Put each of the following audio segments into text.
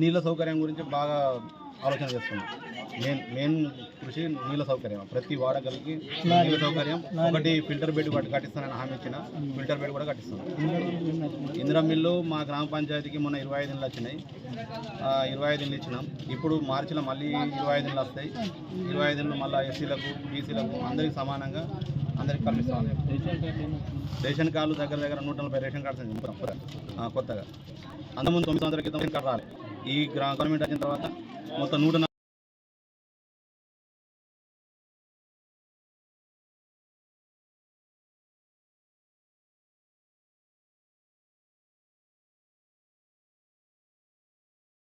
నీళ్ళ సౌకర్యం గురించి బాగా ఆలోచన చేస్తున్నాం. మెయిన్ మెయిన్ కృషి నీళ్ళ సౌకర్యం. ప్రతి వాడగలికి నీళ్ళ సౌకర్యం. ఒకటి ఫిల్టర్ బెడ్ కట్టిస్తానని హామీ ఇచ్చిన. ఫిల్టర్ బెడ్ కూడా కట్టిస్తాను. ఇందిరా మిల్లు మా గ్రామ పంచాయతీకి మొన్న ఇరవై ఐదు వచ్చినాయి. ఇరవై ఐదు ఇచ్చినాం. ఇప్పుడు మార్చిలో మళ్ళీ ఇరవై ఐదు వస్తాయి. ఇరవై ఐదు మళ్ళీ ఎస్సీలకు బీసీలకు అందరికి సమానంగా అందరికి కల్పిస్తాం రేషన్ కార్డులు దగ్గర దగ్గర నూట నలభై రేషన్ కార్డ్స్ కొత్తగా. అంతకుముందు తొమ్మిది సంవత్సరాల క్రితం కార్డు రాలి. ఈ గవర్నమెంట్ వచ్చిన తర్వాత మొత్తం నూట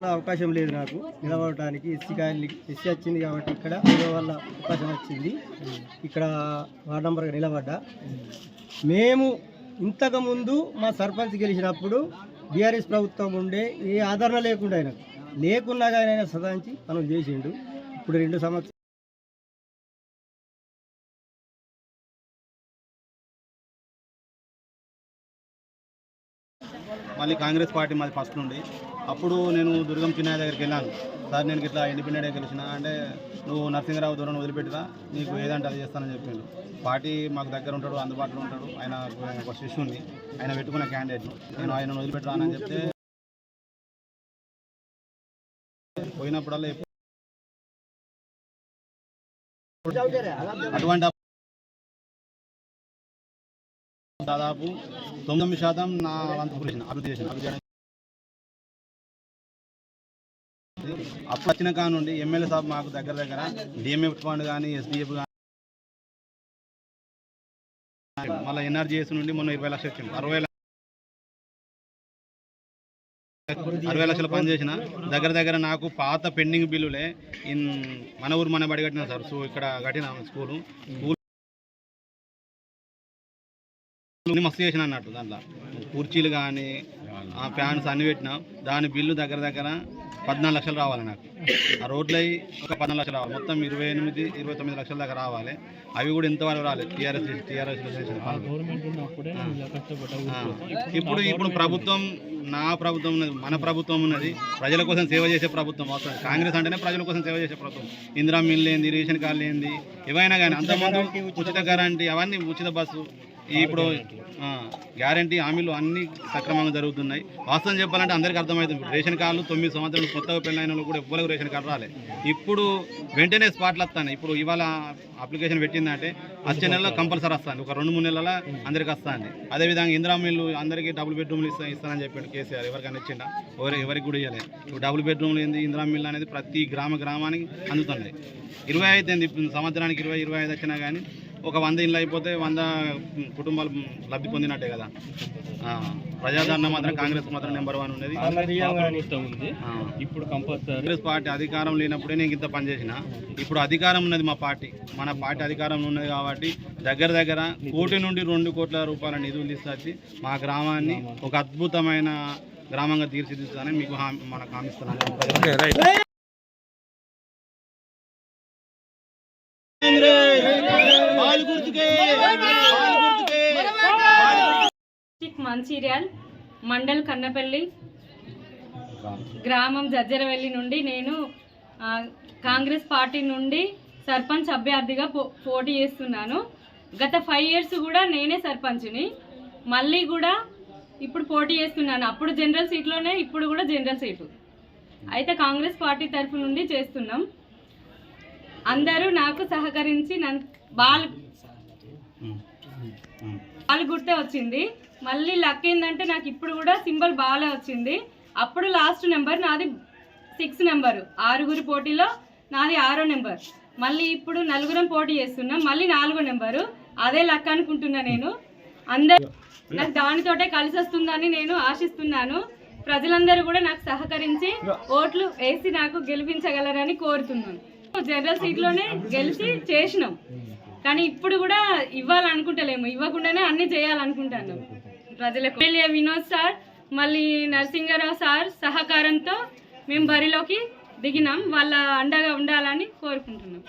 అవకాశం లేదు నాకు. నిలబడటానికి ఎస్సీ కాయలు ఎస్సీ వచ్చింది కాబట్టి ఇక్కడ వేరే వల్ల అవకాశం వచ్చింది. ఇక్కడ వార్డ్ నెంబర్గా నిలబడ్డా. మేము ఇంతకుముందు మా సర్పంచ్ గెలిచినప్పుడు బీఆర్ఎస్ ప్రభుత్వం ఉండే ఏ ఆదరణ లేకుండా ఆయన లేకున్నా కానీ ఆయన సదాంచి పనులు చేసిండు. ఇప్పుడు రెండు సంవత్సరాలు మళ్ళీ కాంగ్రెస్ పార్టీ మాది ఫస్ట్ నుండి. అప్పుడు నేను దుర్గం చిన్నయ్య దగ్గరికి వెళ్ళాను. సార్ నేను ఇట్లా ఇండిపెండెంట్గా గెలిచిన అంటే నువ్వు నరసింహరావు దూరం వదిలిపెట్టిరా నీకు ఏదంటే అది చేస్తానని చెప్పిండు. పార్టీ మాకు దగ్గర ఉంటాడు అందుబాటులో ఉంటాడు ఆయన ఒక శిష్యుని ఆయన పెట్టుకున్న క్యాండిడేట్ నేను ఆయన వదిలిపెట్టరానని చెప్తే పోయినప్పుడల్లా అటువంటి దాదాపు తొమ్మిది శాతం నా వంతు కృషి అభివృద్ధి చేసిన అభివృద్ధి అప్పుడు వచ్చిన కాడ ఎమ్మెల్యే సాబ్ మాకు దగ్గర దగ్గర డిఎంఎఫ్ ఫండ్ కానీ ఎస్డిఎఫ్ కానీ మళ్ళీ ఎన్ఆర్జీఎస్ నుండి మొన్న ఇరవై లక్షలు వచ్చింది అరవై అరవై లక్షలు పని చేసిన. దగ్గర దగ్గర నాకు పాత పెండింగ్ బిల్లులే ఇన్ మన ఊరు మన బడి కట్టిన సార్. సో ఇక్కడ కట్టిన స్కూలు. అన్ని మస్తు చేసిన అన్నట్టు దాంట్లో. కుర్చీలు కానీ ఆ ఫ్యాన్స్ అన్ని పెట్టినా దాని బిల్లు దగ్గర దగ్గర పద్నాలుగు లక్షలు రావాలి నాకు. ఆ రోడ్లు అయి ఒక పద్నాలుగు లక్షలు రావాలి. మొత్తం ఇరవై ఎనిమిది ఇరవై తొమ్మిది లక్షల దాకా రావాలి. అవి కూడా ఇంతవరకు రాలేదు. TRS TRS. ఇప్పుడు ఇప్పుడు ప్రభుత్వం నా ప్రభుత్వం ఉన్నది మన ప్రభుత్వం ఉన్నది. ప్రజల కోసం సేవ చేసే ప్రభుత్వం అవసరం. కాంగ్రెస్ అంటేనే ప్రజల కోసం సేవ చేసే ప్రభుత్వం. ఇందిరా మిల్ ఏంది రేషన్ కార్డులు ఏంది ఏవైనా కానీ అంతకుముందు ఉచిత గ్యారంటీ అవన్నీ ఉచిత బస్సు. ఇప్పుడు గ్యారంటీ హామీలు అన్ని సక్రమంగా జరుగుతున్నాయి. వాస్తవం చెప్పాలంటే అందరికీ అర్థమవుతుంది. రేషన్ కార్డులు తొమ్మిది సంవత్సరాలు కొత్తగా పెళ్ళైన వాళ్ళు కూడా ఎవ్వరికి రేషన్ కార్డు రాలే. ఇప్పుడు వెంటనే స్పాట్లు వస్తాను ఇప్పుడు ఇవాళ అప్లికేషన్ పెట్టిందంటే వచ్చే నెలలో కంపల్సరీ వస్తుంది. ఒక రెండు మూడు నెలల అందరికి వస్తుంది. అదేవిధంగా ఇందిరా మిల్లు అందరికీ డబుల్ బెడ్రూమ్లు ఇస్తా ఇస్తానని చెప్పాడు కేసీఆర్. ఎవరికైనా ఇచ్చిండా? ఎవరు ఎవరికి కూడా ఇవ్వలేదు ఇప్పుడు డబుల్ బెడ్రూమ్లు ఏంది? ఇందిరా మిల్లు అనేది ప్రతి గ్రామ గ్రామానికి అందుతున్నాయి. ఇరవై ఐదు ఏంది? సంవత్సరానికి ఇరవై ఇరవై ఐదు వచ్చినా కానీ ఒక వంద ఇళ్ళు అయిపోతే వంద కుటుంబాలు లబ్ధి పొందినట్టే కదా. ఆ, ప్రజాదరణ మాత్రం కాంగ్రెస్ మాత్రం నెంబర్ వన్ ఉన్నది. ఇప్పుడు కాంగ్రెస్ పార్టీ అధికారం లేనప్పుడే నేను ఇంత పనిచేసిన ఇప్పుడు అధికారం ఉన్నది మా పార్టీ. మన పార్టీ అధికారంలో ఉన్నది కాబట్టి దగ్గర దగ్గర కోటి నుండి రెండు కోట్ల రూపాయల నిధులు తీసుకొచ్చి మా గ్రామాన్ని ఒక అద్భుతమైన గ్రామంగా తీర్చిదిద్దుతానని మీకు హామీ మనకు హామీస్తున్నాను డిస్టిక్ మంచిర్యాల్ మండల్ కన్నపల్లి గ్రామం జజ్జరవెల్లి నుండి నేను ఆ, కాంగ్రెస్ పార్టీ నుండి సర్పంచ్ అభ్యర్థిగా పో పోటీ చేస్తున్నాను. గత ఫైవ్ ఇయర్స్ కూడా నేనే సర్పంచ్ని. మళ్ళీ కూడా ఇప్పుడు పోటీ చేస్తున్నాను. అప్పుడు జనరల్ సీట్లోనే ఇప్పుడు కూడా జనరల్ సీటు. అయితే కాంగ్రెస్ పార్టీ తరఫు నుండి చేస్తున్నాం. అందరూ నాకు సహకరించి నన్ను బాల్ బాల్ గుర్తే వచ్చింది. మళ్ళీ లక్ ఏంటంటే నాకు ఇప్పుడు కూడా సింబల్ బాలే వచ్చింది. అప్పుడు లాస్ట్ నెంబర్ నాది సిక్స్ నెంబర్. ఆరుగురి పోటీలో నాది ఆరో నెంబర్. మళ్ళీ ఇప్పుడు నలుగురం పోటీ చేస్తున్నాం. మళ్ళీ నాలుగో నెంబరు. అదే లక్ అనుకుంటున్నా నేను. అందరు నాకు దానితోటే కలిసి వస్తుందని నేను ఆశిస్తున్నాను. ప్రజలందరూ కూడా నాకు సహకరించి ఓట్లు వేసి నాకు గెలిపించగలరని కోరుతున్నాను. జనరల్ సీట్లోనే గెలిచి చేసినాం. కానీ ఇప్పుడు కూడా ఇవ్వాలనుకుంటలేము. ఇవ్వకుండానే అన్ని చేయాలనుకుంటాను. ప్రజలకు. ఎమ్మెల్యే వినోద్ సార్ మళ్ళీ నరసింహారావు సార్ సహకారంతో మేము బరిలోకి దిగినాం. వాళ్ళ అండగా ఉండాలని కోరుకుంటున్నాం.